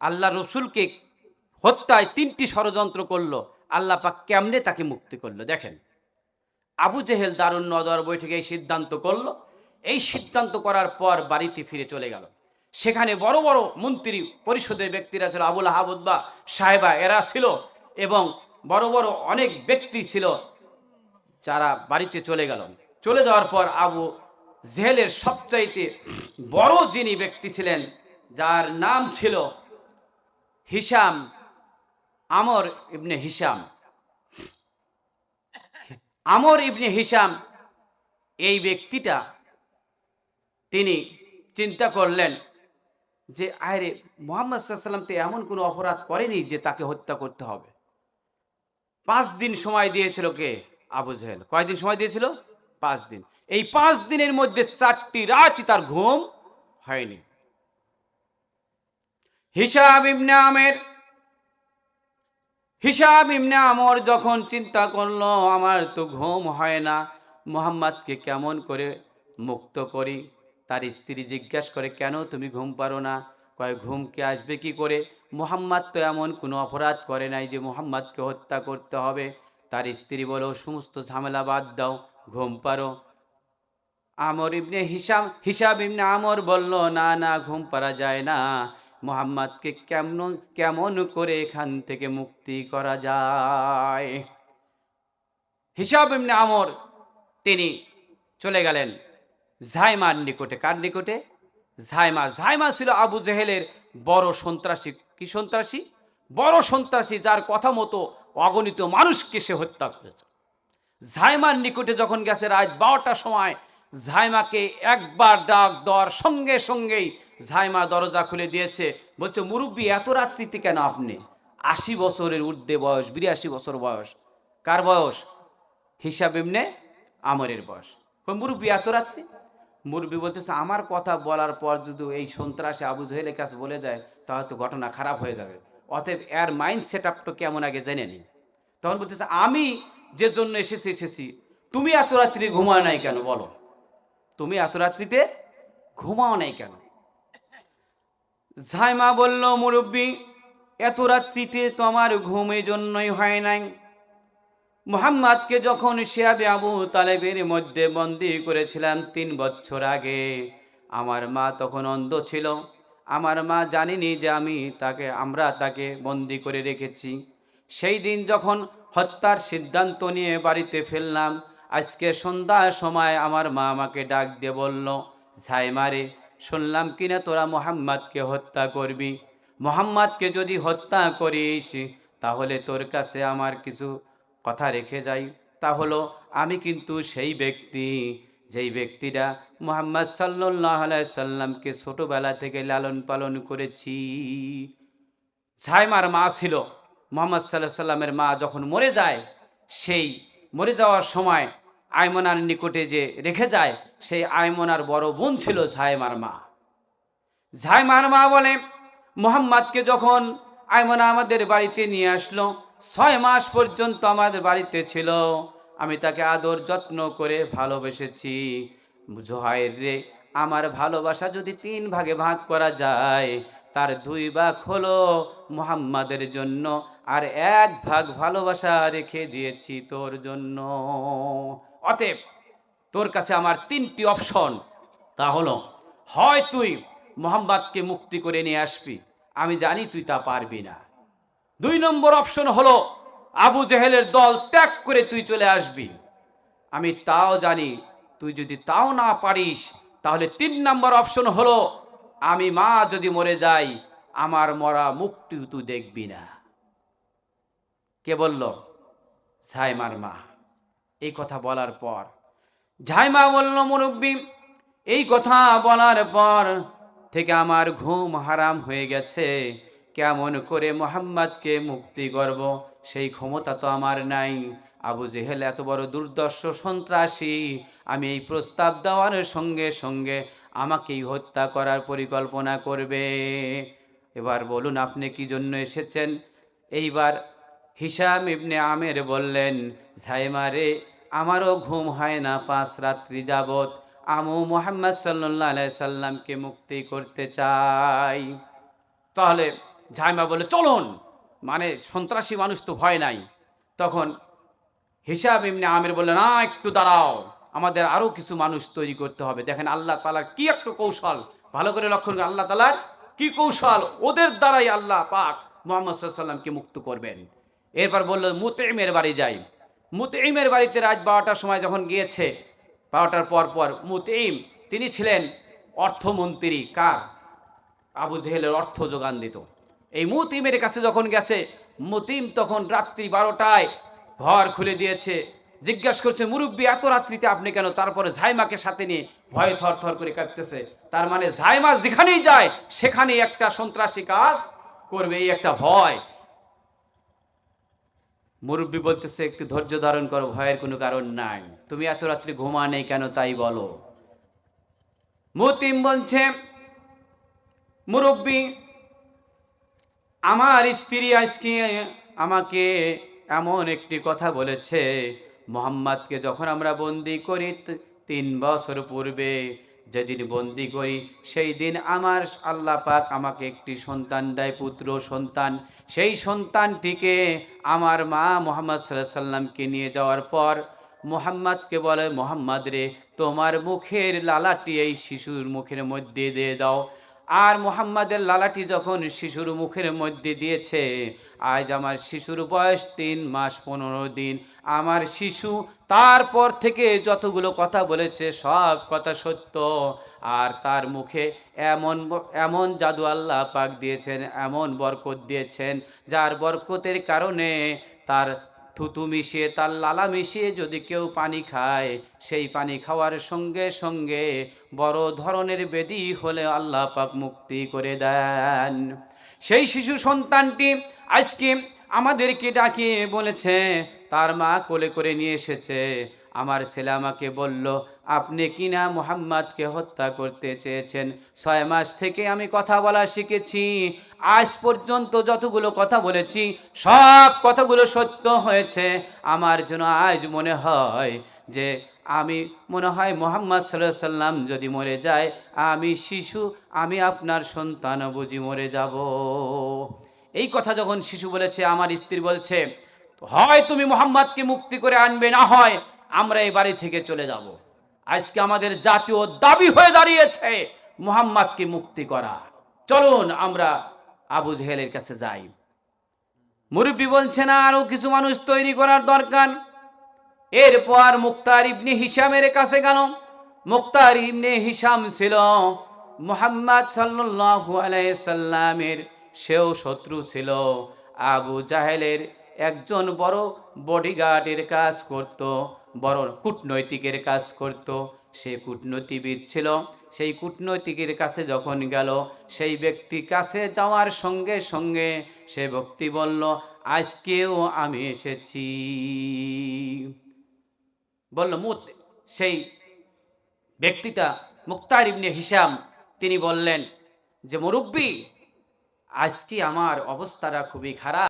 আল্লাহ রসুলকে হত্যায় তিনটি ষড়যন্ত্র করল, আল্লাহ পাক কেমনে তাকে মুক্তি করল দেখেন। আবু জেহেল দারুণ নদর বৈঠকে এই সিদ্ধান্ত করল, এই সিদ্ধান্ত করার পর বাড়িতে ফিরে চলে গেল। সেখানে বড় বড় মন্ত্রী, পরিষদের ব্যক্তিরা ছিল, আবুল আহাবুদ্বা সাহেবা এরা ছিল এবং বড় বড় অনেক ব্যক্তি ছিল যারা বাড়িতে চলে গেল। চলে যাওয়ার পর আবু জেহেলের সবচাইতে বড় যিনি ব্যক্তি ছিলেন, যার নাম ছিল হিসাম আমর ইবনে হিসাম আমর ইবনে হিসাম এই ব্যক্তিটা তিনি চিন্তা করলেন যে আরে মোহাম্মদ সাল্লাম তো এমন কোনো অপরাধ করেনি যে তাকে হত্যা করতে হবে। পাঁচ দিন সময় দিয়েছিল কে? আবু জেহেল। কয়দিন সময় দিয়েছিল? পাঁচ দিন। এই পাঁচ দিনের মধ্যে চারটি রাতই তার ঘুম হয়নি। হিসাব ইবনে আমের হিসাব ইবনে আমর যখন চিন্তা করল, আমার তো ঘুম হয় না, মোহাম্মদকে কেমন করে মুক্ত করি? তার স্ত্রী জিজ্ঞেস করে, কেন তুমি ঘুম পারো না? কয়, ঘুম কে আসবে কি করে? মোহাম্মদ তো এমন কোনো অপরাধ করে নাই যে মোহাম্মদকে হত্যা করতে হবে। তার স্ত্রী বলো সমস্ত ঝামেলা বাদ দাও, ঘুম পারো। আমর ইবনে হিসাম, হিসাব ইবনে আমর বলল, না না, ঘুম পারা যায় না। মোহাম্মদকে কেমন কেমন করে এখান থেকে মুক্তি করা যায়? হিসাব ইবনে আমর, তিনি চলে গেলেন ঝাইমার নিকটে। কার নিকটে? ঝাইমা। ঝাইমা ছিল আবু জেহেলের বড় সন্ত্রাসী। কি সন্ত্রাসী? বড় সন্ত্রাসী যার কথা মতো অগণিত মানুষকে সে হত্যা করেছে। ঝাইমার নিকটে যখন গেছে রাত বারোটার সময়, ঝাইমাকে একবার ডাক দেওয়ার সঙ্গে সঙ্গেই ঝাইমা দরজা খুলে দিয়েছে। বলছে, মুরব্বী, এত রাত্রিতে কেন আপনি? আশি বছরের ঊর্ধ্বে বয়স, বিরাশি বছর বয়স। কার বয়স? হিসাব এমনে আমরের বয়স। মুরব্বী, এত রাত্রি? মুরব্বী বলতেছে, আমার কথা বলার পর যদি এই সন্ত্রাসে আবু জহেলের কাছে বলে দেয়, তাহলে তো ঘটনা খারাপ হয়ে যাবে। অতএব এর মাইন্ড সেট আপটা কেমন আগে জেনে নিন। তখন বলতেছে, আমি যে জন্য এসেছি এসেছি। তুমি এত রাত্রি ঘুমাও নাই কেন বলো? তুমি এত রাত্রিতে ঘুমাও নাই কেন? ঝাইমা বলল, মুরব্বী, এত রাত্রিতে তো আমার ঘুম জন্যই হয় নাই? মোহাম্মদকে যখন শিয়াবে আবু তালেবের মধ্যে বন্দি করেছিলাম তিন বছর আগে, আমার মা তখন অন্ধ ছিল। আমার মা জানিনি যে আমি তাকে, আমরা তাকে বন্দি করে রেখেছি। সেই দিন যখন হত্যার সিদ্ধান্ত নিয়ে বাড়িতে ফেললাম আজকে সন্ধ্যার সময় আমার মা আমাকে ডাক দিয়ে বলল ঝাইমারে শুনলাম কিনা তোরা মোহাম্মদকে হত্যা করবি। মোহাম্মদকে যদি হত্যা করিস, তাহলে তোর কাছে আমার কিছু কথা রেখে যাই। তা হলো, আমি কিন্তু সেই ব্যক্তি, যেই ব্যক্তিটা মোহাম্মদ সাল্লাহ সাল্লামকে ছোটোবেলা থেকে লালন পালন করেছি। ঝাইমার মা ছিল, মোহাম্মদ সাল্লাহ সাল্লামের মা যখন মরে যায়, সেই মরে যাওয়ার সময় আয়মনার নিকটে যে রেখে যায়, সেই আয়মনার বড় বোন ছিল ঝাইমার মা। ঝাইমার মা বলে, মোহাম্মদকে যখন আয়মনা আমাদের বাড়িতে নিয়ে আসলো, ছয় মাস পর্যন্ত আমাদের বাড়িতে ছিল। আমি তাকে আদর যত্ন করে ভালোবেসেছি। জোহাইর রে, আমার ভালোবাসা যদি তিন ভাগে ভাগ করা যায়, তার দুই ভাগ হলো মোহাম্মদের জন্য, আর এক ভাগ ভালোবাসা রেখে দিয়েছি তোর জন্য। অতএব তোর কাছে আমার তিনটি অপশন। তা হলো, হয় তুই মোহাম্মদকে মুক্তি করে নিয়ে আসবি, আমি জানি তুই তা পারবি না। দুই নম্বর অপশন হলো, আবু জেহেলের দল ত্যাগ করে তুই চলে আসবি। আমি তাও জানি, তুই যদি তাও না পারিস, তাহলে তিন নম্বর অপশন হলো, আমি মা যদি মরে যাই, আমার মরা মুখটি তুই দেখবি না। কে বলল? সাইমার মা। এই কথা বলার পর। ঝাইমা বলল, মুরব্বী, এই কথা বলার পর থেকে আমার ঘুম হারাম হয়ে গেছে। কেমন করে মোহাম্মদকে মুক্তি করব? সেই ক্ষমতা তো আমার নাই। আবু জেহেল এত বড় দুর্দর্শ সন্ত্রাসী। আমি এই প্রস্তাব দেওয়ার সঙ্গে সঙ্গে আমাকেই হত্যা করার পরিকল্পনা করবে। এবার বলুন, আপনি কি জন্য এসেছেন? এইবার হিসাম ইবনে আমের বললেন, ঝাইমারে, আমারও ঘুম হয় না পাঁচ রাত্রি যাবত আমু মোহাম্মদ সাল্লাহ সাল্লামকে মুক্তি করতে চাই। তাহলে ঝাইমা বলে, চলুন মানে সন্ত্রাসী মানুষ তো ভয় নাই। তখন হিসাব এমনি আমের বললেন না একটু দাঁড়াও, আমাদের আরও কিছু মানুষ তৈরি করতে হবে। দেখেন আল্লাহ তালার কি একটু কৌশল। ভালো করে লক্ষ্য করুন, আল্লাহ তালার কি কৌশল? ওদের দ্বারাই আল্লাহ পাক মোহাম্মদ সাল্লামকে মুক্ত করবেন। এরপর বলল মুতেইমের বাড়ি যাই। মুতেইমের বাড়িতে রাত বারোটার সময় যখন গিয়েছে, বারোটার পর পর মুতেইম তিনি ছিলেন অর্থমন্ত্রী, কার? আবু জেহেলের অর্থ যোগান দিত। এই মুতিমের কাছে যখন গেছে, মুতিম তখন রাত্রি বারোটায় ঘর খুলে দিয়েছে। জিজ্ঞাসা করছে, মুরব্বী, এত রাত্রিতে আপনি কেন? তারপরে ঝাইমাকে সাথে নিয়ে ভয়ে থর থর করে কাঁপতেছে তার মানে ঝাইমা যেখানেই যায়, সেখানেই একটা সন্ত্রাসী কাজ করবে, এই একটা ভয়। মুরব্বী বলতেছে, একটু ধৈর্য ধারণ করো, ভয়ের কোনো কারণ নাই। তুমি এত রাত্রি ঘুমা নেই কেন তাই বলো? মুতিম বলছে, মুরব্বী, আমার স্ত্রী আজকে আমাকে এমন একটি কথা বলেছে। মোহাম্মদকে যখন আমরা বন্দি করি তিন বছর পূর্বে যেদিন বন্দি করি, সেই দিন আমার আল্লাহ পাক আমাকে একটি সন্তান দেয়, পুত্র সন্তান। সেই সন্তানটিকে আমার মা মোহাম্মদ সাল্লাহ সাল্লামকে নিয়ে যাওয়ার পর মোহাম্মদকে বলে, মোহাম্মদ রে, তোমার মুখের লালাটি এই শিশুর মুখের মধ্যে দিয়ে দাও। আর মোহাম্মদের লালাটি যখন শিশুর মুখের মধ্যে দিয়েছে, আজ আমার শিশুর বয়স তিন মাস পনেরো দিন। আমার শিশু তারপর থেকে যতগুলো কথা বলেছে, সব কথা সত্য। আর তার মুখে এমন এমন জাদু আল্লাহ পাক দিয়েছেন, এমন বরকত দিয়েছেন, যার বরকতের কারণে তার থুতু মিশিয়ে তার লালা মিশিয়ে যদি কেউ পানি খায়, সেই পানি খাওয়ার সঙ্গে সঙ্গে বড় ধরনের বেদি হলে আল্লাহ পাক মুক্তি করে দেন। সেই শিশু সন্তানটি আজকে আমাদেরকে ডাকিয়ে বলেছে, তার মা কোলে করে নিয়ে এসেছে। আমার ছেলে আমাকে বলল, আপনি কিনা মোহাম্মদকে হত্যা করতে চেয়েছেন? ছয় মাস থেকে আমি কথা বলা শিখেছি। আজ পর্যন্ত যতগুলো কথা বলেছি, সব কথাগুলো সত্য হয়েছে। আমার জন্য আজ মনে হয় যে আমি, মনে হয় মোহাম্মদ সাল্লাহ সাল্লাম যদি মরে যায়, আমি শিশু, আমি আপনার সন্তান বুঝি মরে যাব। এই কথা যখন শিশু বলেছে, আমার স্ত্রী বলছে, হয় তুমি মোহাম্মদকে মুক্তি করে আনবে, না হয় আমরা এই বাড়ি থেকে চলে যাব। আজকে আমাদের জাতীয় দাবি হয়ে দাঁড়িয়েছে মোহাম্মদকে মুক্তি করা। চলুন আমরা আবু জেহেলের কাছে যাই। মুরব্বী বলছে না আরও কিছু মানুষ তৈরি করার দরকার। এরপর মুক্তার ইবনে হিসামের কাছে গেল। মুক্তার ইবনে হিসাম ছিল মোহাম্মদ সাল্লাল্লাহু আলাইহি সাল্লামের সেও শত্রু ছিল। আবু জাহেলের একজন বড় বডিগার্ডের কাজ করত। বড় কূটনৈতিকের কাজ করত। সে কূটনৈতিবিদ ছিল। সেই কূটনৈতিকের কাছে যখন গেল, সেই ব্যক্তি কাছে যাওয়ার সঙ্গে সঙ্গে সে ব্যক্তি বলল, আজকেও আমি এসেছি। বলল, মুত সেই ব্যক্তিটা মুক্তার ইবনে হিসাম তিনি বললেন যে, মুরব্বী, আজকে আমার অবস্থাটা খুবই খারাপ।